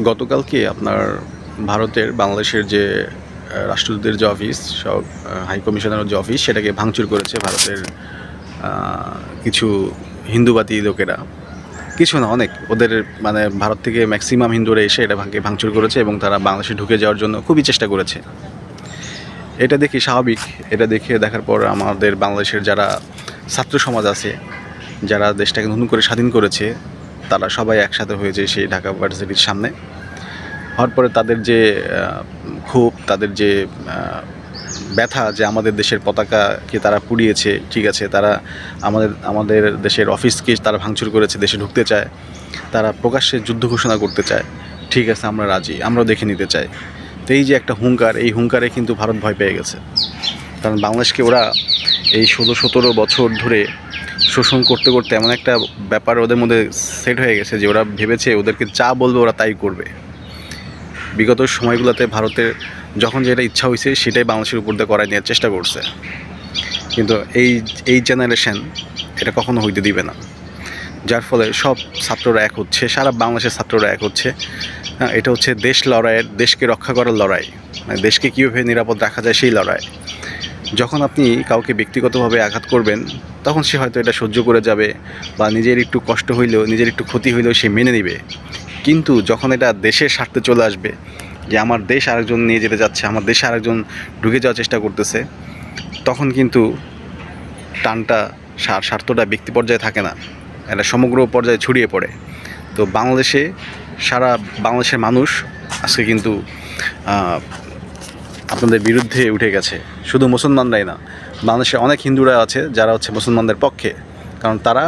গতকালকে আপনার ভারতের, বাংলাদেশের যে রাষ্ট্রদূতের যে অফিস, সব হাই কমিশনারের যে অফিস, সেটাকে ভাঙচুর করেছে ভারতের কিছু হিন্দুবাদী লোকেরা। কিছু না, অনেক। ওদের মানে ভারত থেকে ম্যাক্সিমাম হিন্দুরা এসে এটা ভাঙকে ভাঙচুর করেছে এবং তারা বাংলাদেশে ঢুকে যাওয়ার জন্য খুবই চেষ্টা করেছে। এটা দেখি স্বাভাবিক। এটা দেখে দেখার পর আমাদের বাংলাদেশের যারা ছাত্র সমাজ আছে, যারা দেশটাকে নতুন করে স্বাধীন করেছে তারা সবাই একসাথে হয়েছে সেই ঢাকা ভার্সিটির সামনে। হওয়ার পরে তাদের যে ক্ষোভ, তাদের যে ব্যথা যে আমাদের দেশের পতাকাকে তারা পুড়িয়েছে, ঠিক আছে, তারা আমাদের আমাদের দেশের অফিসকে তারা ভাঙচুর করেছে, দেশে ঢুকতে চায়, তারা প্রকাশ্যে যুদ্ধ ঘোষণা করতে চায়, ঠিক আছে, আমরা রাজি, আমরাও দেখে নিতে চাই। তো এই যে একটা হুঙ্কার, এই হুঙ্কারে কিন্তু ভারত ভয় পেয়ে গেছে। কারণ বাংলাদেশকে ওরা এই ষোলো সতেরো বছর ধরে শোষণ করতে করতে এমন একটা ব্যাপার ওদের মধ্যে সেট হয়ে গেছে যে ওরা ভেবেছে ওদেরকে যা বলবে ওরা তাই করবে। বিগত সময়গুলোতে ভারতের যখন যেটা ইচ্ছা হয়েছে সেটাই বাংলাদেশের উপর দিয়ে করায় নেওয়ার চেষ্টা করছে। কিন্তু এই এই জেনারেশন এটা কখনো হইতে দিবে না। যার ফলে সব ছাত্ররা এক হচ্ছে সারা বাংলাদেশের ছাত্ররা এক হচ্ছে। হ্যাঁ, এটা হচ্ছে দেশ লড়াইয়ের দেশকে রক্ষা করার লড়াই। মানে দেশকে কীভাবে নিরাপদ রাখা যায় সেই লড়াই। যখন আপনি কাউকে ব্যক্তিগতভাবে আঘাত করবেন, তখন সে হয়তো এটা সহ্য করে যাবে বা নিজের একটু কষ্ট হইলেও, নিজের একটু ক্ষতি হইলেও সে মেনে নেবে। কিন্তু যখন এটা দেশের স্বার্থে চলে আসবে, যে আমার দেশ আরেকজন নিয়ে যেতে যাচ্ছে, আমার দেশে আরেকজন ঢুকে যাওয়ার চেষ্টা করতেছে, তখন কিন্তু টানটা, স্বার- স্বার্থটা ব্যক্তি পর্যায়ে থাকে না। এটা সমগ্র পর্যায়ে ছড়িয়ে পড়ে। তো বাংলাদেশে সারা বাংলাদেশের মানুষ আজকে কিন্তু আপনাদের বিরুদ্ধে উঠে গেছে। শুধু মুসলমানরাই না, বাংলাদেশে অনেক হিন্দুরা আছে যারা হচ্ছে মুসলমানদের পক্ষে। কারণ তারা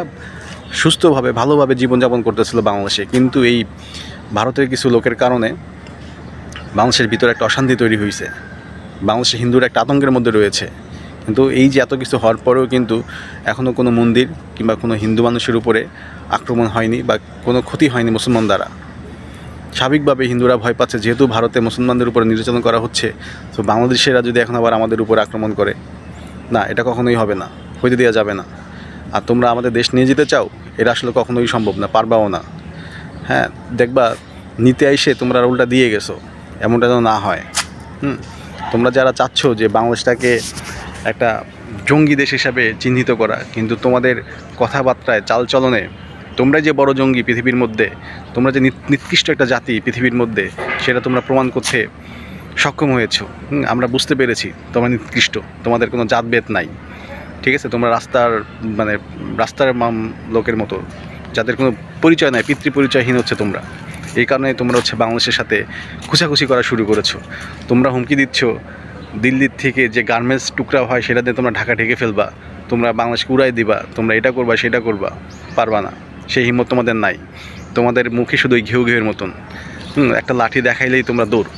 সুস্থভাবে, ভালোভাবে জীবনযাপন করতেছিল বাংলাদেশে। কিন্তু এই ভারতের কিছু লোকের কারণে বাংলাদেশের ভিতরে একটা অশান্তি তৈরি হয়েছে বাংলাদেশের হিন্দুরা একটা আতঙ্কের মধ্যে রয়েছে। কিন্তু এই যে এত কিছু হওয়ার পরেও কিন্তু এখনও কোনো মন্দির কিংবা কোনো হিন্দু মানুষের উপরে আক্রমণ হয়নি বা কোনো ক্ষতি হয়নি মুসলমান দ্বারা। স্বাভাবিকভাবে হিন্দুরা ভয় পাচ্ছে, যেহেতু ভারতে মুসলমানদের উপরে নির্যাতন করা হচ্ছে। তো বাংলাদেশেরা যদি এখন আবার আমাদের উপর আক্রমণ করে, না, এটা কখনোই হবে না, হইতে দেওয়া যাবে না। আর তোমরা আমাদের দেশ নিয়ে যেতে চাও, এটা আসলে কখনোই সম্ভব না, পারবাও না। হ্যাঁ দেখবা, নিতে আইসে তোমরা উল্টা দিয়ে গেছো, এমনটা যেন না হয়। হুম, তোমরা যারা চাচ্ছ যে বাংলাদেশটাকে একটা জঙ্গি দেশ হিসাবে চিহ্নিত করা, কিন্তু তোমাদের কথাবার্তায়, চালচলনে তোমরা যে বড় জঙ্গি পৃথিবীর মধ্যে, তোমরা যে নিকৃষ্ট একটা জাতি পৃথিবীর মধ্যে, সেটা তোমরা প্রমাণ করতে সক্ষম হয়েছো। আমরা বুঝতে পেরেছি তোমরা নিকৃষ্ট, তোমাদের কোনো জাতভেদ নাই। ঠিক আছে? তোমরা রাস্তার মানে রাস্তার লোকের মতো, যাদের কোনো পরিচয় নাই পিতৃ পরিচয়হীন হচ্ছে তোমরা। এই কারণে তোমরা হচ্ছে বাংলাদেশের সাথে খুশাখুশি করা শুরু করেছ। তোমরা হুমকি দিচ্ছ, দিল্লির থেকে যে গার্মেন্টস টুকরা হয়, সেটা দিয়ে তোমরা ঢাকা ঢেকে ফেলবা। তোমরা বাংলাদেশকে উড়াই দিবা, তোমরা এটা করবা, সেটা করবা, পারবা না। সেই হিম্মত তোমাদের নাই। তোমাদের মুখে শুধু ঘেউ ঘেউয়ের মতন। একটা লাঠি দেখাইলেই তোমরা দৌড়।